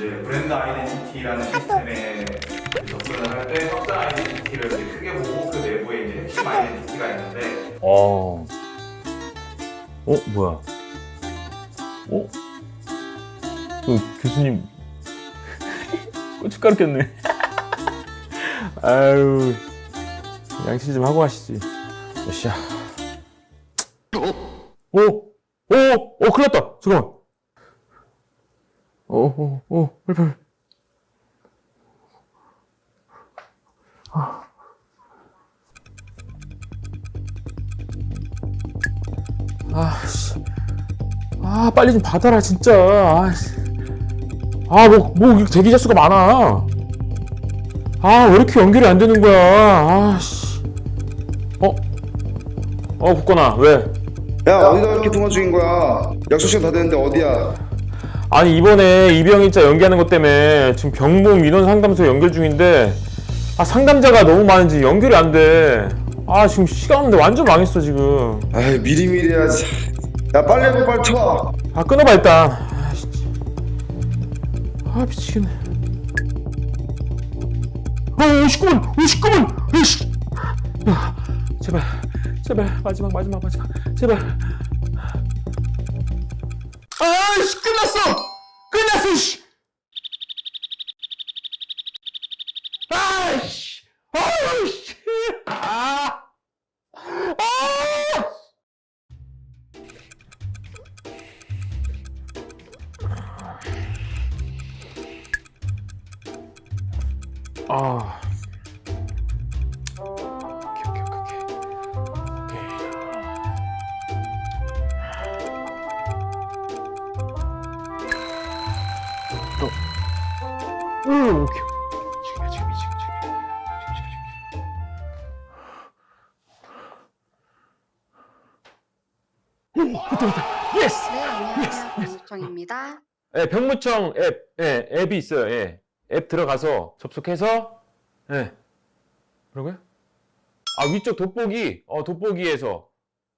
이제 브랜드 아이덴티티라는 시스템에 접근을 할 때 석자 아이덴티티를 이제 크게 보고 그 내부에 이제 핵심 아이덴티티가 있는데 어. 어, 뭐야? 어? 그 교수님 고춧가루 꼈네. 아유, 양치 좀 하고 하시지. 몇 시야? 오, 오, 오, 큰일 났다. 잠깐만. 오, 오, 오, 빨리, 빨리. 아, 씨. 아, 빨리 좀 받아라, 진짜. 아, 씨. 아, 뭐, 뭐, 대기자 수가 많아. 아, 왜 이렇게 연결이 안 되는 거야. 아, 씨. 어? 어, 국건아, 왜? 야 어디다 이렇게 통화 중인 거야 약속 시간 다 됐는데 어디야 아니, 이번에 이병일자 연기하는 것 때문에 지금 병무 민원 상담소 연결 중인데, 아, 상담자가 너무 많은지 연결이 안 돼. 아, 지금 시간 없는데 완전 망했어, 지금. 아이 미리미리 해야지. 야 빨리 해봐 빨리 쳐. 아 끊어봐 일단. 아 진짜 아 미치겠네. 아 59분 59분 으이씨 야, 제발 제발 마지막 마지막 마지막. 제발. 아씨 끝났어 끝났어 씨 아이 또. 음, 오케이. 지금이야, 지금이, 지금, 지금. 지금, 지금, 지금. 오, 됐다, 됐다. 예스! 네, 안녕하세요. 변수정입니다. 예, 병무청 앱, 예, 앱이 있어요. 예. 앱 들어가서 접속해서, 예. 뭐라고요? 아, 위쪽 돋보기, 어, 돋보기에서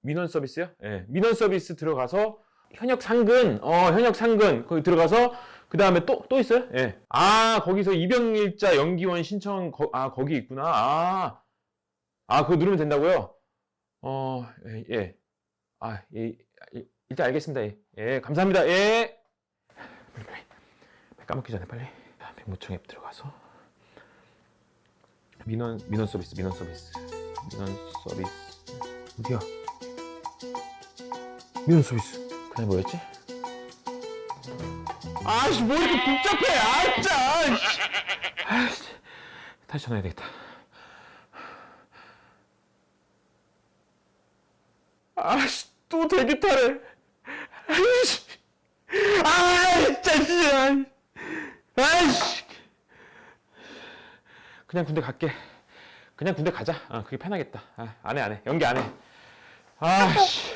민원 서비스요? 예. 민원 서비스 들어가서 현역 상근, 어, 현역 상근, 거기 들어가서 그 다음에 또, 또 있어요? 예. 아, 거기서 입영일자 연기원 신청, 거, 아, 거기 있구나. 아, 아, 그거 누르면 된다고요? 어, 예, 예. 아, 예, 예, 일단 알겠습니다. 예, 예 감사합니다. 예. 빨리 빨리 까먹기 전에 빨리 자, 백무청 앱 들어가서 민원 민원 서비스 민원 서비스 민원 서비스 어디야 민원 서비스 그냥 뭐였지? 아씨 뭐 이렇게 복잡해 아 진짜. 아이씨 다시 전화해야 되겠다 아씨 또 대기 타래 아이씨 아, 진짜, 진짜. 아이씨. 그냥 군대 갈게. 그냥 군대 가자. 아, 그게 편하겠다. 아, 안 해, 안 해. 연기 안 해. 아씨.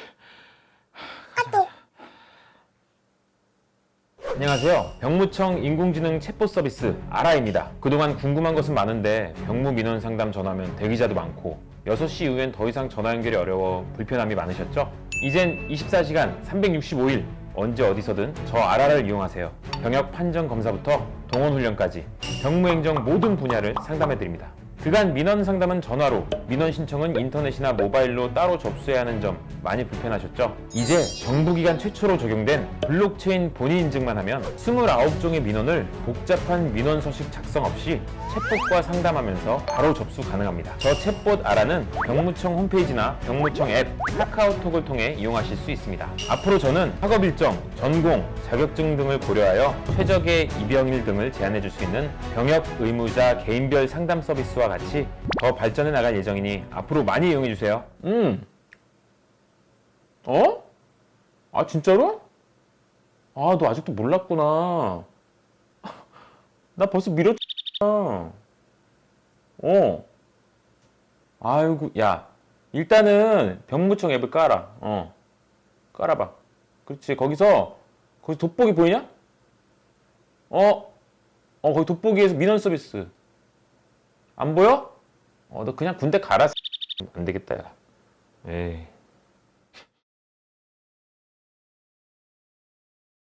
안녕하세요. 병무청 인공지능 챗봇 서비스 아라입니다. 그동안 궁금한 것은 많은데 병무 민원 상담 전화면 대기자도 많고 6시 이후엔 더 이상 전화 연결이 어려워 불편함이 많으셨죠? 이젠 24시간 365일 언제 어디서든 저 아라를 이용하세요. 병역 판정 검사부터 동원 훈련까지 병무행정 모든 분야를 상담해 드립니다. 그간 민원 상담은 전화로, 민원 신청은 인터넷이나 모바일로 따로 접수해야 하는 점 많이 불편하셨죠? 이제 정부기관 최초로 적용된 블록체인 본인 인증만 하면 29종의 민원을 복잡한 민원 서식 작성 없이 챗봇과 상담하면서 바로 접수 가능합니다. 저 챗봇 아라는 병무청 홈페이지나 병무청 앱, 카카오톡을 통해 이용하실 수 있습니다. 앞으로 저는 학업 일정, 전공, 자격증 등을 고려하여 최적의 입영일 등을 제안해 줄 수 있는 병역 의무자 개인별 상담 서비스와 더 발전해 나갈 예정이니 앞으로 많이 이용해 주세요. 음. 어? 아 진짜로? 아 너 아직도 몰랐구나. 나 벌써 밀었. 어. 아이고, 야. 일단은 병무청 앱을 깔아. 어. 깔아봐. 그렇지. 거기서, 거기 돋보기 보이냐? 어. 어, 거기 돋보기에서 민원 서비스. 안 보여? 어, 너 그냥 군대 가라. 안 되겠다, 야. 에이.